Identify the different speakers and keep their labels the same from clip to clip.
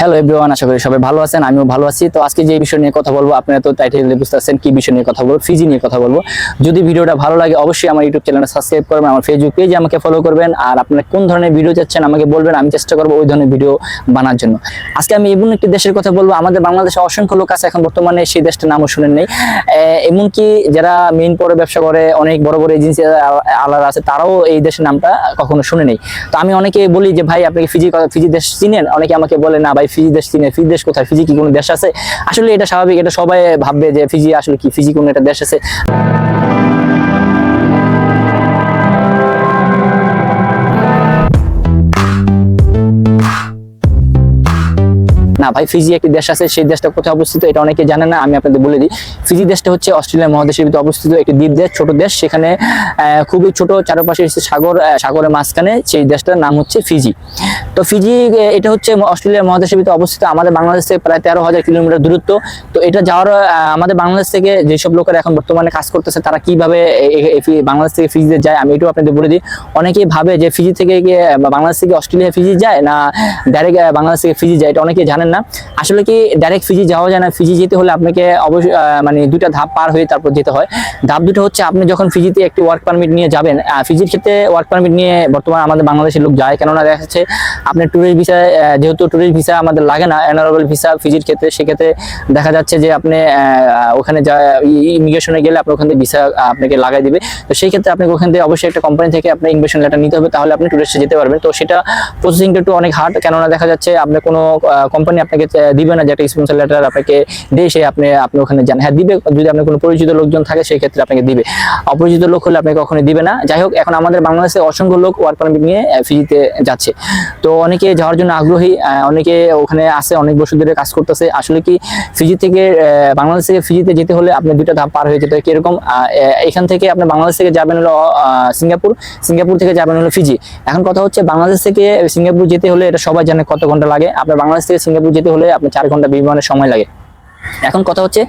Speaker 1: Hello everyone আশা করি সবাই ভালো আছেন, আমিও ভালো আছি। তো আজকে যে বিষয় নিয়ে কথা বলব, আপনারা তো টাইটেলে বুঝতে পারছেন কি বিষয় নিয়ে কথা বলব ফিজি নিয়ে কথা বলব। যদি ভিডিওটা ভালো লাগে, অবশ্যই আমার ইউটিউব চ্যানেলটা সাবস্ক্রাইব করবেন, আমার ফেসবুক পেজে আমাকে ফলো করবেন, আর আপনারা কোন ধরনের ভিডিও চাচ্ছেন আমাকে বলবেন, আমি চেষ্টা করব ওই ধরনের ভিডিও বানার জন্য। আজকে আমি এমন একটি দেশের কথা বলব, আমাদের বাংলাদেশে অসংখ্য লোক আছে এখন বর্তমানে, সেই দেশটার নামও শুনেন নেই। এমনকি যারা মেইন পরে ব্যবসা করে, অনেক বড় বড় এজেন্সি আলাদা আছে, তারাও এই দেশের নামটা কখনো শুনে নেই। তো আমি অনেকে বলি যে, ভাই, আপনি ফিজি ফিজি দেশ চিনেন? অনেকে আমাকে বলে, না ভাই ফিজি দেশ চিনে ফিজি দেশ কোথায়? ফিজি কি কোনো দেশ আছে? আসলে এটা স্বাভাবিক, এটা সবাই ভাববে যে ফিজি আসলে কি? ফিজি কোনো একটা দেশ আছে। না ভাই, ফিজি একটি দেশ আছে, সেই দেশটা কোথায় অবস্থিত এটা অনেকে জানে না, আমি আপনাদের বলে দিই। ফিজি দেশটা হচ্ছে অস্ট্রেলিয়া মহাদেশের ভিতরে অবস্থিত একটি দ্বীপ দেশ, ছোট দেশ। সেখানে খুবই ছোট চারপাশে সাগর সাগরের মাঝখানে সেই দেশটার নাম হচ্ছে ফিজি। তো ফিজি এটা হচ্ছে অস্ট্রেলিয়া মহাদেশের ভিতরে অবস্থিত। আমাদের বাংলাদেশ থেকে প্রায় তেরো হাজার কিলোমিটার দূরত্ব। তো এটা যাওয়ার আমাদের বাংলাদেশ থেকে যেসব লোকেরা এখন বর্তমানে কাজ করতেছে, তারা কীভাবে বাংলাদেশ থেকে ফিজিতে যায়, আমি এটাও আপনাদের বলে দিই। অনেকেই ভাবে যে ফিজি থেকে বাংলাদেশ থেকে অস্ট্রেলিয়া ফিজি যায়, না ডাইরেক্ট বাংলাদেশ থেকে ফিজি যায়, এটা অনেকেই জানেন না। আসলে কি ডাইরেক্ট ফিজি যাওয়া যায় না। ফিজি যেতে হলে আপনাকে অবশ্যই মানে দুইটা ধাপ পার হয়ে তারপর যেতে হয়। ধাপ দুটো হচ্ছে আপনি যখন ফিজিতে একটি ওয়ার্ক পারমিট নিয়ে যাবেন ফিজির ক্ষেত্রে ওয়ার্ক পারমিট নিয়ে বর্তমানে আমাদের বাংলাদেশের লোক যায়। কেননা দেখা যাচ্ছে আপনি ট্যুরিস্ট ভিসা যেহেতু ট্যুরিস্ট ভিসা আমাদের লাগে না অনারেবল ভিসা ফিজির ক্ষেত্রে, সেক্ষেত্রে দেখা যাচ্ছে যে আপনি ওখানে যা ইমিগ্রেশনে গেলে আপনার ওখান থেকে ভিসা আপনাকে লাগাই দিবে। তো সেই ক্ষেত্রে আপনাকে ওখান থেকে অবশ্যই একটা কোম্পানি থেকে আপনার ইনভিটেশন লেটার নিতে হবে। তাহলে আপনি ট্যুরিস্টে যেতে পারবেন। তো সেটা প্রসেসিংটা একটু অনেক হার্ড কেননা দেখা যাচ্ছে আপনার কোনো কোম্পানি আপনাকে দিবে না যে একটা স্পন্সর লেটার আপনাকে সে আপনি আপনি ওখানে যান। হ্যাঁ দিবে, যদি আপনার কোনো পরিচিত লোকজন থাকে সেই ক্ষেত্রে আপনাকে দিবে। অপরিচিত লোক হলে আপনাকে কখনোই দিবে না। যাই হোক, এখন আমাদের বাংলাদেশে অসংখ্য লোক ওয়ার্ক পারমিট নিয়ে ফিজিতে যাচ্ছে। তো অনেকে যাওয়ার জন্য আগ্রহী অনেকে ওখানে আছে, অনেক বছর ধরে কাজ করতেছে। আসলে কি ফিজি থেকে বাংলাদেশ থেকে ফিজিতে যেতে হলে আপনি দুইটা ধাপ পার হয়ে যেতে হয়। কীরকম? এখান থেকে আপনি বাংলাদেশ থেকে যাবেন হলো সিঙ্গাপুর। সিঙ্গাপুর থেকে যাবেন হলো ফিজি এখন কথা হচ্ছে বাংলাদেশ থেকে সিঙ্গাপুর যেতে হলে এটা সবাই জানে কত ঘণ্টা লাগে। আপনার বাংলাদেশ থেকে সিঙ্গাপুর যেতে হলে আপনার চার ঘণ্টা বিমানের সময় লাগে। এখন কথা হচ্ছে,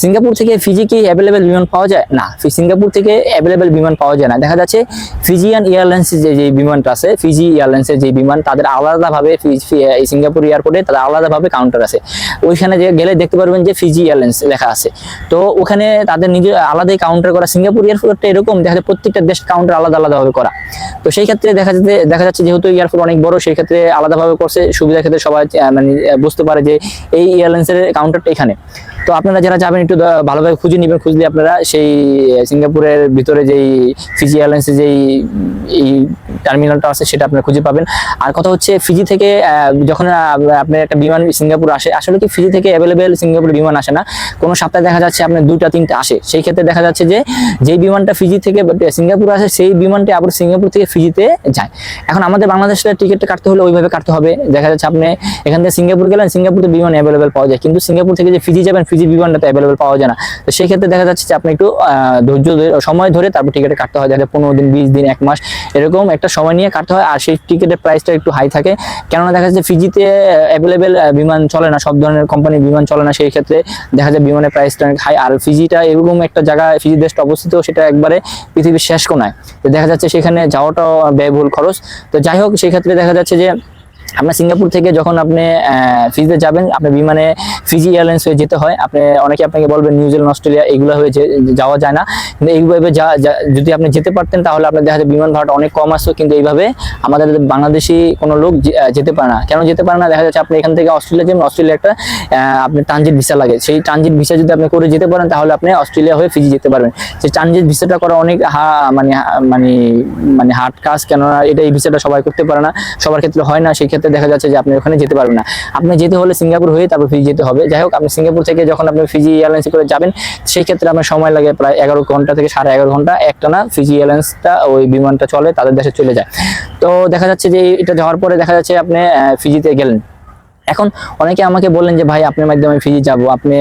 Speaker 1: সিঙ্গাপুর থেকে ফিজি কি অ্যাভেলেবেল বিমান পাওয়া যায়? না সিঙ্গাপুর থেকে অ্যাভেলেবেল বিমান পাওয়া যায় না। দেখা যাচ্ছে ফিজিয়ান এয়ারলাইন্স যে যে বিমানটা আছে ফিজি এয়ারলাইন্সের যে বিমান, তাদের আলাদাভাবে সিঙ্গাপুর এয়ারপোর্টে তাদের আলাদাভাবে কাউন্টার আছে। ওইখানে যে গেলে দেখতে পারবেন যে ফিজি এয়ারলাইন্স লেখা আছে। তো ওখানে তাদের নিজের আলাদাই কাউন্টার করা। সিঙ্গাপুর এয়ারপোর্টটা এরকম, দেখা যায় প্রত্যেকটা দেশ কাউন্টার আলাদা আলাদাভাবে করা। তো সেই ক্ষেত্রে দেখা যাচ্ছে দেখা যাচ্ছে যেহেতু এয়ারপোর্ট অনেক বড়, সেই ক্ষেত্রে আলাদাভাবে করছে। সুবিধার ক্ষেত্রে সবাই মানে বুঝতে পারে যে এই এয়ারলাইন্সের কাউন্টারটা এখানে। এখানে তো আপনারা যারা যাবেন একটু ভালোভাবে খুঁজে নেবেন খুঁজলে আপনারা সেই সিঙ্গাপুরের ভিতরে যেই ফিজি এয়ারলাইন্সের যেই এই টার্মিনালটা আছে সেটা আপনারা খুঁজে পাবেন। আর কথা হচ্ছে ফিজি থেকে যখন আহ, আপনার একটা বিমান সিঙ্গাপুর আসে আসলে কি ফিজি থেকে অ্যাভেলেবেল সিঙ্গাপুর বিমান আসে না। কোনো সপ্তাহে দেখা যাচ্ছে আপনার দুইটা তিনটা আসে। সেই ক্ষেত্রে দেখা যাচ্ছে যে যেই বিমানটা ফিজি থেকে সিঙ্গাপুর আসে সেই বিমানটি আবার সিঙ্গাপুর থেকে ফিজিতে যায়। এখন আমাদের বাংলাদেশের টিকিটটা কাটতে হলে ওইভাবে কাটতে হবে। দেখা যাচ্ছে আপনি এখান থেকে সিঙ্গাপুর গেলেন সিঙ্গাপুরে বিমান অ্যাভেলেবেল পাওয়া যায়। কিন্তু সিঙ্গাপুর থেকে যে ফিজি যাবেন ফিজি বিমানটা তো অ্যাভেলেবেল পাওয়া যায় না। তো সেই ক্ষেত্রে দেখা যাচ্ছে যে আপনি একটু ধৈর্য ধরে, সময় ধরে তারপর টিকিটে কাটতে হয়। দেখা পনেরো দিন, বিশ দিন, এক মাস, এরকম একটা সময় নিয়ে কাটতে হয়। আর সেই টিকিটের প্রাইসটা একটু হাই থাকে। কেননা দেখা যাচ্ছে ফিজিতে অ্যাভেলেবেল বিমান চলে না, সব ধরনের কোম্পানির বিমান চলে না, সেই ক্ষেত্রে দেখা যায় বিমানের প্রাইসটা অনেক হাই আর ফিজিটা এরকম একটা জায়গা ফিজি দেশটা অবস্থিত, সেটা একবারে পৃথিবীর শেষ কোনায় তো দেখা যাচ্ছে সেখানে যাওয়াটাও ব্যয়বহুল খরচ। তো যাই হোক সেই ক্ষেত্রে দেখা যাচ্ছে যে আপনার সিঙ্গাপুর থেকে যখন আপনি ফিজিতে যাবেন, আপনার বিমানে ফিজি এয়ারলাইন্স হয়ে যেতে হয়। আপনি, অনেকে আপনাকে বলবেন নিউজিল্যান্ড অস্ট্রেলিয়া, এগুলো হয়ে যাওয়া যায় না। কিন্তু এইভাবে যা- যদি আপনি যেতে পারতেন, তাহলে আপনার দেখা যায় বিমান ভাড়াটা অনেক কম আসতো। কিন্তু এইভাবে আমাদের বাংলাদেশি কোনো লোক যেতে পারে না। কেন যেতে পারে না? দেখা যাচ্ছে আপনি এখান থেকে অস্ট্রেলিয়া যাবেন, অস্ট্রেলিয়া একটা আপনি ট্রানজিট ভিসা লাগে। সেই ট্রানজিট ভিসা যদি আপনি করে যেতে পারেন, তাহলে আপনি অস্ট্রেলিয়া হয়ে ফিজি যেতে পারবেন। সেই ট্রানজিট ভিসাটা করা অনেক হা- মানে মানে মানে হার্ড কাজ। কেননা এটা এই ভিসাটা সবাই করতে পারে না। সবার ক্ষেত্রে হয় না, সেই ক্ষেত্রে দেখা যাচ্ছে যে আপনি ওখানে যেতে পারবেন না। আপনি যেতে হলে সিঙ্গাপুর হয়ে তারপর ফিজি যেতে হবে। যাই হোক, আপনি সিঙ্গাপুর থেকে যখন আপনি ফিজি এয়ারলাইন্সে করে যাবেন, সেই ক্ষেত্রে আপনার সময় লাগে প্রায় এগারো ঘণ্টা থেকে সাড়ে এগারো ঘণ্টা। একটা না ফিজি এয়ারলাইন্সটা ওই বিমানটা চলে, তাদের দেশে চলে যায়। তো দেখা যাচ্ছে যে এটা যাওয়ার পরে দেখা যাচ্ছে আপনি ফিজিতে গেলেন। এখন অনেকে আমাকে বললেন যে, ভাই, আপনার মাধ্যমে ফিজি যাব। আপনি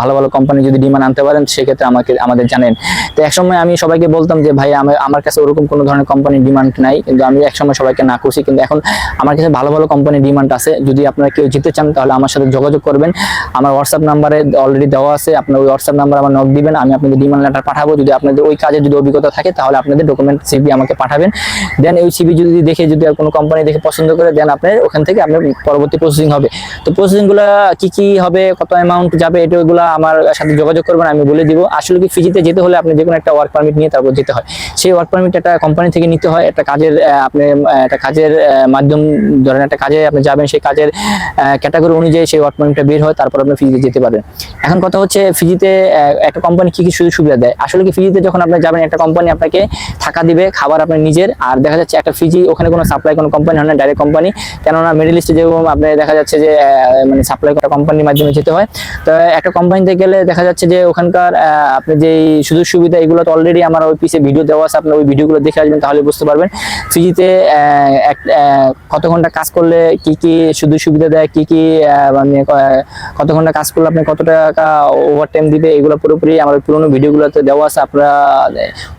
Speaker 1: ভালো ভালো কোম্পানি যদি ডিমান্ড আনতে পারেন, সেক্ষেত্রে আমাকে, আমাদের জানেন। তো একসময় আমি সবাইকে বলতাম যে, ভাই, আমার কাছে ওরকম কোনো ধরনের কোম্পানির ডিমান্ড নাই। কিন্তু আমি একসময় সবাইকে না করছি কিন্তু এখন আমার কাছে ভালো ভালো কোম্পানির ডিমান্ড আছে। যদি আপনারা কেউ যেতে চান, তাহলে আমার সাথে যোগাযোগ করবেন। আমার হোয়াটসঅ্যাপ নাম্বারে অলরেডি দেওয়া আছে। আপনার ওই হোয়াটসঅ্যাপ নাম্বার আমার নক দিবেন। আমি আপনাদের ডিমান্ড লেটার পাঠাবো। যদি আপনাদের ওই কাজে যদি অভিজ্ঞতা থাকে, তাহলে আপনাদের ডকুমেন্ট সিভি আমাকে পাঠাবেন। দেন ওই সিভি যদি দেখে, যদি আর কোনো কোম্পানি দেখে পছন্দ করে দেন আপনি ওখান থেকে আপনি পরবর্তী প্রসেসিং হবে। তো প্রসেসিংগুলো কি কি হবে, কত অ্যামাউন্ট যাবে, এটা ওইগুলো আমার সাথে যোগাযোগ করবেন, আমি বলে দিব। আসলে কি ফিজিতে যেতে হলে আপনি যে কোনো একটা ওয়ার্ক পারমিট নিয়ে তারপর যেতে হয়। সেই ওয়ার্ক পারমিট একটা কোম্পানি থেকে নিতে হয়, একটা কাজের আপনি একটা কাজের মাধ্যম, ধরেন একটা কাজে আপনি যাবেন, সেই কাজের ক্যাটাগরি অনুযায়ী সেই ওয়ার্ক পারমিটটা বের হয়, তারপর আপনি ফিজিতে যেতে পারবেন। এখন কথা হচ্ছে ফিজিতে একটা কোম্পানি কি কি সুযোগ সুবিধা দেয়? আসলে কি ফিজিতে যখন আপনি যাবেন, একটা কোম্পানি আপনাকে থাকা দিবে, খাবার আপনার নিজের, আর দেখা যাচ্ছে একটা ফিজি ওখানে কোনো সাপ্লাই কোনো কোম্পানি হয় না ডাইরেক্ট কোম্পানি কেননা মিডল ইস্টে যেরকম আপনি দেখা যাচ্ছে যে মানে সাপ্লাই করা কোম্পানির মাধ্যমে যেতে হয়। তো একটা কোম্পানিতে গেলে দেখা যাচ্ছে যে ওখানকার আপনি যে সুযোগ সুবিধা এগুলো তো অলরেডি আমার ওই পিসে ভিডিও দেওয়া আছে আপনি ওই ভিডিওগুলো দেখে আসবেন তাহলে বুঝতে পারবেন। আহ, কত ঘণ্টা কাজ করলে কি কি সুযোগ সুবিধা দেয় কি কি মানে কত ঘণ্টা কাজ করলে আপনি কত টাকা ওভার টাইম দিবে এগুলো পুরোপুরি আমার পুরোনো ভিডিওগুলোতে দেওয়া আছে আপনারা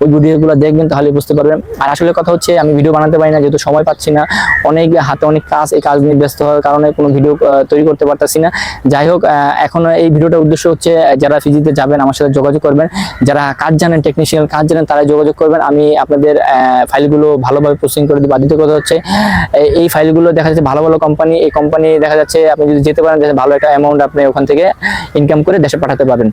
Speaker 1: ওই ভিডিওগুলো দেখবেন তাহলে বুঝতে পারবেন। আর আসলে কথা হচ্ছে আমি ভিডিও বানাতে পারি না যেহেতু সময় পাচ্ছি না অনেক হাতে অনেক কাজ এই কাজ নিয়ে ব্যস্ত হওয়ার কারণে কোনো ভিডিও তৈরি করতে পারতাছি না। যাই হোক এখন এই ভিডিওটার উদ্দেশ্য হচ্ছে যারা ফিজিতে যাবেন, আমার সাথে যোগাযোগ করবেন। যারা কাজ জানেন টেকনিশিয়াল কাজ জানেন, তারা যোগাযোগ করবেন। আমি আপনাদের ফাইলগুলো ভালোভাবে প্রসেসিং করে আর দ্বিতীয় কথা হচ্ছে এই- ফাইলগুলো দেখা যাচ্ছে ভালো ভালো কোম্পানি এই কোম্পানি দেখা যাচ্ছে আপনি যদি যেতে পারেন ভালো একটা অ্যামাউন্ট আপনি ওখান থেকে ইনকাম করে দেশে পাঠাতে পারবেন।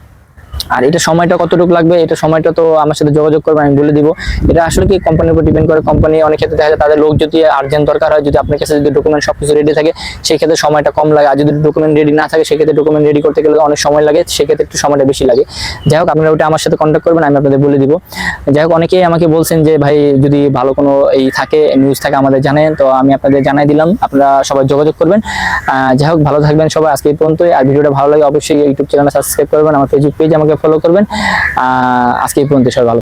Speaker 1: আর এটা সময়টা কতটুকু লাগবে, এটা সময়টা তো আমার সাথে যোগাযোগ করবেন আমি বলে দিব। এটা আসলে কি কোম্পানির উপর ডিপেন্ড করে কোম্পানি অনেক ক্ষেত্রে দেখা যায় তাদের লোক যদি আর্জেন্ট দরকার হয়, যদি আপনার কাছে যদি ডকুমেন্ট সবকিছু রেডি থাকে সেই ক্ষেত্রে সময়টা কম লাগে। আর যদি ডকুমেন্ট রেডি না থাকে, সেক্ষেত্রে ডকুমেন্ট রেডি করতে গেলে অনেক সময় লাগে, সেক্ষেত্রে একটু সময়টা বেশি লাগে। যাই হোক, আপনারা ওটা আমার সাথে কন্ট্যাক্ট করবেন, আমি আপনাদের বলে দিব। যাই হোক, অনেকেই আমাকে বলছেন যে, ভাই, যদি ভালো কোনো এই থাকে নিউজ থাকে আমাদের জানেন তো আমি আপনাদের জানাই দিলাম। আপনারা সবাই যোগাযোগ করবেন। যাই হোক, ভালো থাকবেন সবাই, আজকে এই পর্যন্তই। আর ভিডিওটা ভালো লাগে, অবশ্যই ইউটিউব চ্যানেল সাবস্ক্রাইব করবেন। আমার ফেসবুক পেজ আমাকে ফলো করবেন। আজকে এই পর্যন্ত সবাই ভালো